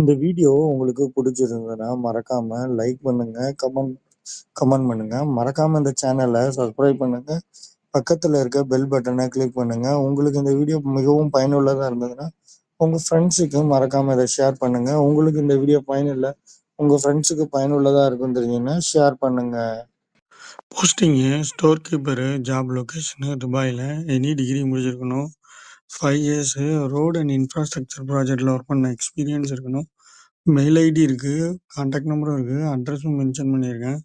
இந்த வீடியோ உங்களுக்கு பிடிச்சிருந்ததுன்னா மறக்காம லைக் பண்ணுங்க கமெண்ட் கமெண்ட் பண்ணுங்க. மறக்காம இந்த சேனலை சப்ஸ்கிரைப் பண்ணுங்க. பக்கத்தில் இருக்க பெல் பட்டனை கிளிக் பண்ணுங்க. உங்களுக்கு இந்த வீடியோ மிகவும் பயனுள்ளதாக இருந்ததுன்னா உங்க ஃப்ரெண்ட்ஸுக்கு மறக்காம இதை ஷேர் பண்ணுங்க. உங்களுக்கு இந்த வீடியோ பயனில்லை உங்க ஃப்ரெண்ட்ஸுக்கு பயனுள்ளதாக இருக்கும் தெரியுங்கன்னா ஷேர் பண்ணுங்க. Posting store keeper job location துபாயில் எனி டிகிரி முடிச்சிருக்கணும். Five years road and infrastructure ப்ராஜெக்டில் ஒர்க் பண்ண எக்ஸ்பீரியன்ஸ் இருக்கணும். மெயில் ஐடி இருக்குது கான்டாக்ட் நம்பரும் இருக்குது அட்ரஸும் மென்ஷன் பண்ணியிருக்கேன்.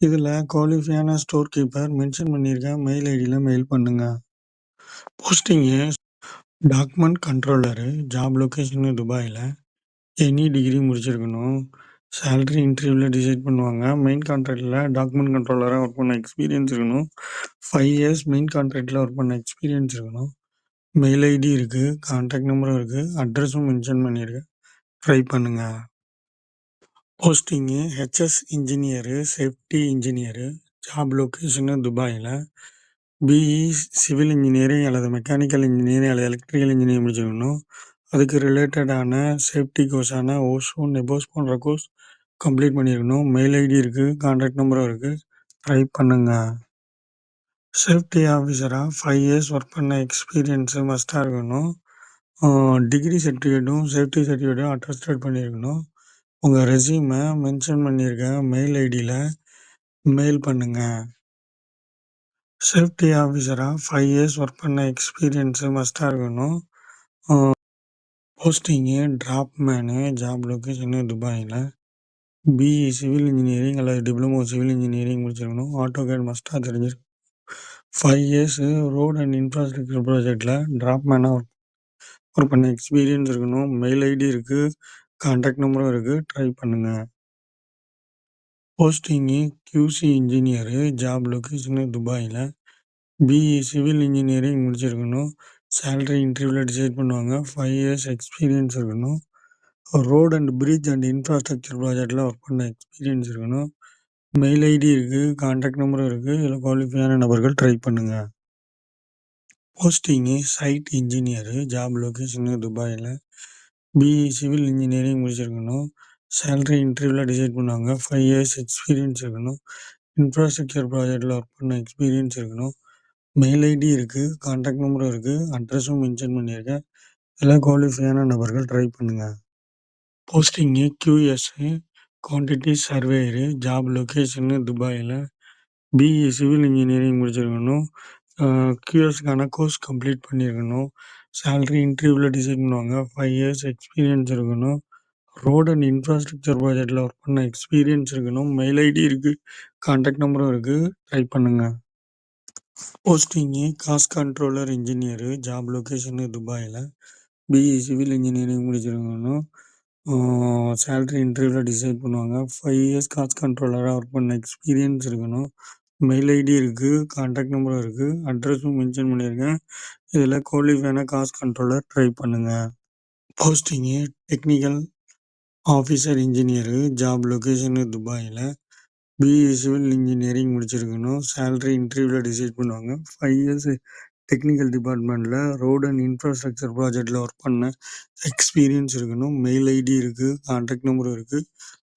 இதில் குவாலிஃபையான ஸ்டோர் கீப்பர் மென்ஷன் பண்ணியிருக்கேன். மெயில் ஐடியில் மெயில் பண்ணுங்க. Posting document controller job location துபாயில். எனி டிகிரி முடிச்சிருக்கணும். சேலரி இன்டர்வியூவில் டிசைட் பண்ணுவாங்க. மெயின் கான்ட்ராக்டில் டாக்குமெண்ட் கண்ட்ரோலராக ஒர்க் பண்ண எக்ஸ்பீரியன்ஸ் இருக்கணும். ஃபைவ் இயர்ஸ் மெயின் கான்ட்ராக்டில் ஒர்க் பண்ண எக்ஸ்பீரியன்ஸ் இருக்கணும். மெயில் ஐடி இருக்குது கான்டாக்ட் நம்பரும் இருக்குது அட்ரஸும் மென்ஷன் பண்ணியிருக்கேன் ட்ரை பண்ணுங்கள் posting HS engineer safety engineer job location துபாயில். பிஇ சிவில் இன்ஜினியரிங் அல்லது மெக்கானிக்கல் இன்ஜினியரிங் அல்லது எலக்ட்ரிக்கல் இன்ஜினியரிங் முடிச்சிருக்கணும். அதுக்கு ரிலேட்டடான சேஃப்டி கோர்ஸான ஓஷோ நெபோஸ் போன்ற கோர்ஸ் கம்ப்ளீட் பண்ணியிருக்கணும் மெயில் ஐடி இருக்குது கான்டாக்ட் நம்பரும் இருக்குது ட்ரை பண்ணுங்கள் சேஃப்டி ஆஃபீஸராக ஃபைவ் இயர்ஸ் ஒர்க் பண்ண எக்ஸ்பீரியன்ஸு மஸ்ட்டாக இருக்கணும். டிகிரி சர்டிஃபிகேட்டும் சேஃப்டி சர்டிஃபிகேட்டும் அட்டஸ்டட் பண்ணியிருக்கணும் உங்கள் ரெஸ்யூமை மென்ஷன் பண்ணியிருக்க மெயில் ஐடியில் மெயில் பண்ணுங்கள் சேஃப்டி ஆஃபீஸராக ஃபைவ் இயர்ஸ் ஒர்க் பண்ண எக்ஸ்பீரியன்ஸு மஸ்ட்டாக இருக்கணும். Posting draftsman job location துபாயில். பிஇ சிவில் இன்ஜினியரிங் அல்லது டிப்ளமோ சிவில் இன்ஜினியரிங் முடிச்சிருக்கணும். ஆட்டோ கேட் மஸ்ட்டாக தெரிஞ்சிருக்கணும் five years road and infrastructure ப்ராஜெக்டில் ட்ராப்மேனாக ஒர்க் ஒர்க் பண்ண எக்ஸ்பீரியன்ஸ் இருக்கணும் மெயில் ஐடி இருக்குது கான்டாக்ட் நம்பரும் இருக்குது ட்ரை பண்ணுங்கள் posting QC engineer job location துபாயில். பிஇ சிவில் இன்ஜினியரிங் முடிச்சிருக்கணும் சேலரி இன்டர்வியூவில் டிசைட் பண்ணுவாங்க. ஃபைவ் இயர்ஸ் எக்ஸ்பீரியன்ஸ் இருக்கணும் road and bridge and infrastructure ப்ராஜெக்டில் ஒர்க் பண்ண எக்ஸ்பீரியன்ஸ் இருக்கணும் மெயில் ஐடி இருக்குது கான்டாக்ட் நம்பரும் இருக்குது இதில் குவாலிஃபையான நபர்கள் ட்ரை பண்ணுங்கள் posting site engineer job location துபாயில். பிஇ சிவில் இன்ஜினியரிங் முடிச்சிருக்கணும். சேலரி இன்டர்வியூவில் டிசைட் பண்ணுவாங்க ஃபைவ் இயர்ஸ் எக்ஸ்பீரியன்ஸ் இருக்கணும். இன்ஃப்ராஸ்ட்ரக்சர் ப்ராஜெக்டில் ஒர்க் பண்ண எக்ஸ்பீரியன்ஸ் இருக்கணும். மெயில் ஐடி இருக்குது கான்டாக்ட் நம்பரும் இருக்குது அட்ரஸும் மென்ஷன் பண்ணியிருக்கேன். இதில் குவாலிஃபையான நபர்கள் ட்ரை பண்ணுங்கள் posting QS quantity surveyor job location துபாயில் பிஇ சிவில் இன்ஜினியரிங் முடிச்சிருக்கணும். கியூஎஸ்க்கான கோர்ஸ் கம்ப்ளீட் பண்ணியிருக்கணும் சேலரி இன்டர்வியூவில் டிசைட் பண்ணுவாங்க. ஃபைவ் இயர்ஸ் எக்ஸ்பீரியன்ஸ் இருக்கணும். ரோட் அண்ட் இன்ஃப்ராஸ்ட்ரக்சர் ப்ராஜெக்டில் ஒர்க் பண்ண எக்ஸ்பீரியன்ஸ் இருக்கணும். மெயில் ஐடி இருக்குது கான்டாக்ட் நம்பரும் இருக்குது ட்ரை பண்ணுங்கள் posting cost controller engineer job location துபாயில் பிஇ சிவில் இன்ஜினியரிங் முடிச்சிருக்கணும். சேலரி இன்டர்வியூவில் டிசைட் பண்ணுவாங்க. ஃபைவ் இயர்ஸ் காஸ்ட் கண்ட்ரோலராக ஒர்க் பண்ண எக்ஸ்பீரியன்ஸ் இருக்கணும். மெயில் ஐடி இருக்குது கான்டாக்ட் நம்பரும் இருக்குது அட்ரஸும் மென்ஷன் பண்ணியிருக்கேன். இதில் குவாலிஃபையான காஸ்ட் கண்ட்ரோலர் ட்ரை பண்ணுங்கள் posting technical officer engineer job location துபாயில். பிஇ சிவில் இன்ஜினியரிங் முடிச்சிருக்கணும். சேல்ரி இன்டர்வியூவில் டிசைட் பண்ணுவாங்க. ஃபைவ் இயர்ஸ் டெக்னிக்கல் டிபார்ட்மெண்ட்டில் ரோட் அண்ட் இன்ஃப்ராஸ்ட்ரக்சர் ப்ராஜெக்டில் ஒர்க் பண்ண எக்ஸ்பீரியன்ஸ் இருக்கணும். மெயில் ஐடி இருக்குது கான்டாக்ட் நம்பரும் இருக்குது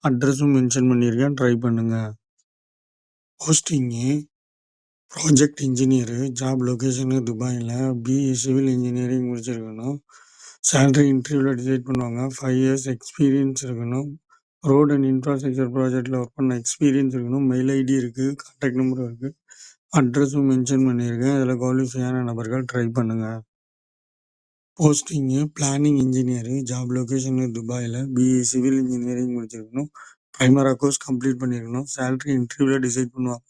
அட்ரஸும் மென்ஷன் பண்ணியிருக்கேன். ட்ரை பண்ணுங்கள் posting project engineer job location துபாயில் பிஇ சிவில் இன்ஜினியரிங் முடிச்சிருக்கணும். சேலரி இன்டர்வியூவில் டிசைட் பண்ணுவாங்க. ஃபைவ் இயர்ஸ் எக்ஸ்பீரியன்ஸ் இருக்கணும். ரோட் அண்ட் இன்ஃப்ராஸ்ட்ரக்சர் ப்ராஜெக்டில் ஒர்க் பண்ண எக்ஸ்பீரியன்ஸ் இருக்கணும். மெயில் ஐடி இருக்குது கான்டாக்ட் நம்பரும் இருக்குது அட்ரஸும் மென்ஷன் பண்ணியிருக்கேன். இதில் குவாலிஃபையான நபர்கள் ட்ரை பண்ணுங்கள் posting planning engineer job location துபாயில் பிஇ சிவில் இன்ஜினியரிங் முடிச்சிருக்கணும். ப்ரைமரா கோர்ஸ் கம்ப்ளீட் பண்ணியிருக்கணும் சேலரி இன்டர்வியூவில் டிசைட் பண்ணுவாங்க.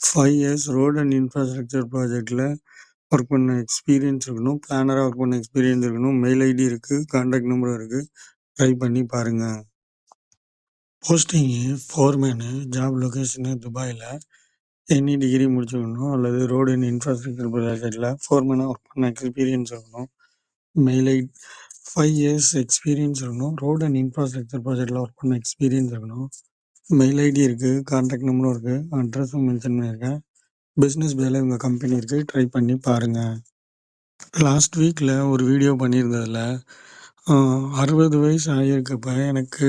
Five years road and infrastructure ப்ராஜெக்டில் ஒர்க் பண்ண எக்ஸ்பீரியன்ஸ் இருக்கணும். பிளானராக ஒர்க் பண்ண எக்ஸ்பீரியன்ஸ் இருக்கணும். மெயில் ஐடி இருக்குது கான்டாக்ட் நம்பரும் இருக்குது ட்ரை பண்ணி பாருங்கள் போஸ்டிங்கு ஃபோர்மேனு ஜாப் லொக்கேஷனு துபாயில் எனி டிகிரி முடிச்சிருக்கணும் அல்லது ரோடு அண்ட் இன்ஃப்ராஸ்ட்ரக்சர் ப்ராஜெக்டில் ஃபோர்மேனாக ஒர்க் பண்ண எக்ஸ்பீரியன்ஸ் இருக்கணும். Mail ID five years experience இருக்கணும். ரோடு அண்ட் இன்ஃப்ராஸ்ட்ரக்சர் ப்ராஜெக்டில் ஒர்க் பண்ண எக்ஸ்பீரியன்ஸ் இருக்கணும். மெயில் ஐடி இருக்குது கான்டாக்ட் நம்பரும் இருக்குது அட்ரஸும் மென்ஷன் பண்ணியிருக்கேன். பிஸ்னஸ் பேல உங்கள் கம்பெனி இருக்குது ட்ரை பண்ணி பாருங்கள் லாஸ்ட் வீக்கில் ஒரு வீடியோ பண்ணியிருந்ததில் 60 வயசு ஆகியிருக்கப்ப எனக்கு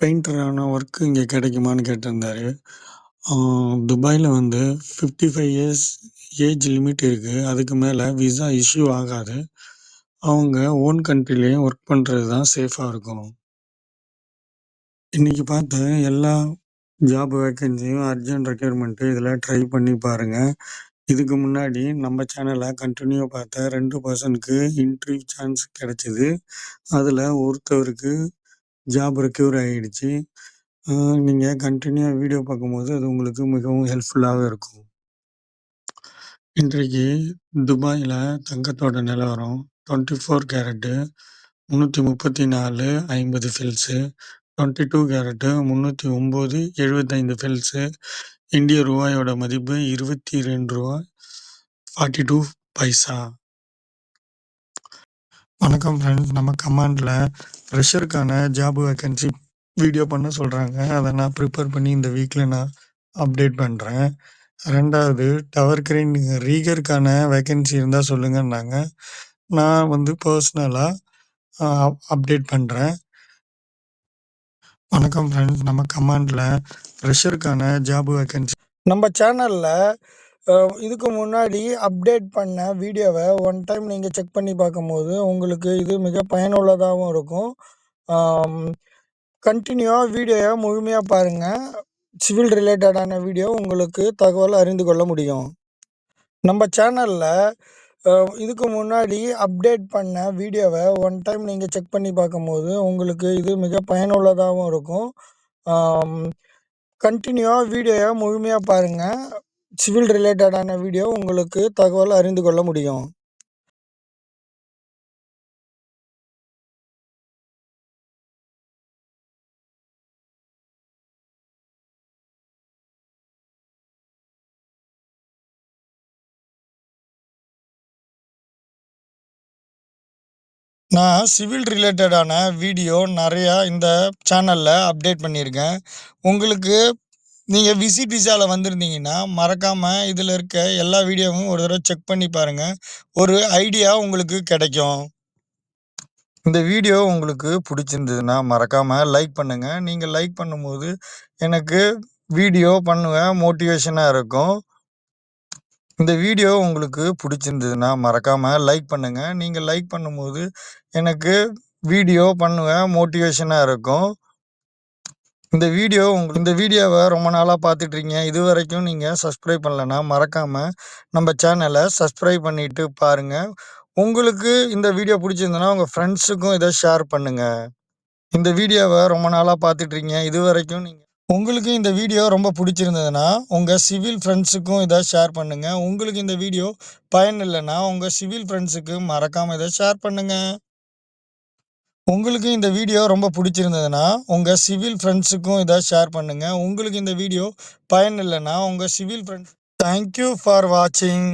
பெயிண்டரான ஒர்க்கு இங்கே கிடைக்குமான்னு கேட்டிருந்தாரு. துபாயில் வந்து fifty five years age limit இருக்குது அதுக்கு மேலே விசா இஷ்யூ ஆகாது. அவங்க ஓன் கண்ட்ரிலேயே ஒர்க் பண்ணுறது தான் சேஃபாக இருக்கும். இன்றைக்கி பார்த்த எல்லா ஜாப் வேக்கன்சியும் அர்ஜென்ட் ரெக்யூர்மெண்ட்டு இதில் ட்ரை பண்ணி பாருங்கள் இதுக்கு முன்னாடி நம்ம சேனலை கண்டினியூ பார்த்த ரெண்டு பர்சனுக்கு இன்டர்வியூ சான்ஸ் கிடச்சிது அதில் ஒருத்தவருக்கு ஜாப் ரெக்யூர் ஆகிடுச்சி ஆ நீங்க வீடியோ பார்க்கும்போது அது உங்களுக்கு மிகவும் ஹெல்ப்ஃபுல்லாவே இருக்கும். இன்றைக்கு துபாயில தங்கத்தோட நிலவரம் 24 ஐம்பது 334 50 டூ 22 முந்நூற்றி 309 75 ஃபில்ஸு இந்திய ரூபாயோட மதிப்பு ரூ. 22.42 பைசா. வணக்கம் ஃப்ரெண்ட்ஸ். நம்ம கமாண்டில் ஃப்ரெஷருக்கான ஜாப் வேக்கன்சி வீடியோ பண்ண சொல்கிறாங்க அதை நான் ப்ரிப்பேர் பண்ணி இந்த வீக்கில் நான் அப்டேட் பண்ணுறேன் ரெண்டாவது டவர் கிரீன் ரீகருக்கான வேக்கன்சி இருந்தால் சொல்லுங்கன்னாங்க. நான் வந்து பர்சனலாக அப்டேட் பண்ணுறேன் வணக்கம் ஃப்ரெண்ட்ஸ். நம்ம கமாண்டில் ஃப்ரெஷருக்கான ஜாப் வேக்கன்சி நம்ம சேனலில் இதுக்கு முன்னாடி அப்டேட் பண்ண வீடியோவை ஒன் டைம் நீங்கள் செக் பண்ணி பார்க்கும்போது, உங்களுக்கு இது மிக பயனுள்ளதாகவும் இருக்கும். கண்டினியூவாக வீடியோவை முழுமையாக பாருங்கள் சிவில் ரிலேட்டடான வீடியோ உங்களுக்கு தகவல் அறிந்து கொள்ள முடியும். நம்ம சேனலில் இதுக்கு முன்னாடி அப்டேட் பண்ண வீடியோவை ஒன் டைம் நீங்கள் செக் பண்ணி பார்க்கும்போது, உங்களுக்கு இது மிக பயனுள்ளதாகவும் இருக்கும். கண்டினியூவாக வீடியோவை முழுமையாக பாருங்கள் சிவில் ரிலேட்டடான வீடியோ உங்களுக்கு தகவல் அறிந்து கொள்ள முடியும். நான் சிவில் ரிலேட்டடான வீடியோ நிறையா இந்த சேனலில் அப்டேட் பண்ணியிருக்கேன். உங்களுக்கு நீங்கள் விசிட் விசாவில் வந்திருந்தீங்கன்னா, மறக்காமல் இதில் இருக்க எல்லா வீடியோவும் ஒரு தடவை செக் பண்ணி பாருங்க. ஒரு ஐடியா உங்களுக்கு கிடைக்கும். இந்த வீடியோ உங்களுக்கு பிடிச்சிருந்ததுன்னா மறக்காமல் லைக் பண்ணுங்கள் நீங்கள் லைக் பண்ணும்போது எனக்கு வீடியோ பண்ணுவேன் மோட்டிவேஷனாக இருக்கும். இந்த வீடியோ உங்களுக்கு பிடிச்சிருந்ததுன்னா மறக்காம லைக் பண்ணுங்க. நீங்க லைக் பண்ணும்போது எனக்கு வீடியோ பண்ணுவேன் மோட்டிவேஷனா இருக்கும். இந்த வீடியோ உங்களுக்கு இந்த வீடியோவை ரொம்ப நாளாக பார்த்துட்ருக்கீங்க. இதுவரைக்கும் நீங்கள் சப்ஸ்கிரைப் பண்ணலன்னா, மறக்காம நம்ம சேனலை சப்ஸ்கிரைப் பண்ணிட்டு பாருங்க. உங்களுக்கு இந்த வீடியோ பிடிச்சிருந்ததுன்னா உங்கள் ஃப்ரெண்ட்ஸுக்கும் இதை ஷேர் பண்ணுங்க. இந்த வீடியோவை ரொம்ப நாளாக பார்த்துட்ருக்கீங்க. இதுவரைக்கும் நீங்கள் உங்களுக்கு இந்த வீடியோ ரொம்ப பிடிச்சிருந்ததுன்னா உங்கள் சிவில் ஃப்ரெண்ட்ஸுக்கும் இதை ஷேர் பண்ணுங்கள் உங்களுக்கு இந்த வீடியோ பயன் இல்லைன்னா உங்கள் சிவில் ஃப்ரெண்ட்ஸுக்கு மறக்காமல் இதை ஷேர் பண்ணுங்கள் உங்களுக்கு இந்த வீடியோ ரொம்ப பிடிச்சிருந்ததுன்னா உங்கள் சிவில் ஃப்ரெண்ட்ஸுக்கும் இதை ஷேர் பண்ணுங்கள் உங்களுக்கு இந்த வீடியோ பயன் இல்லைன்னா உங்கள் civil friends thank you for வாட்சிங்.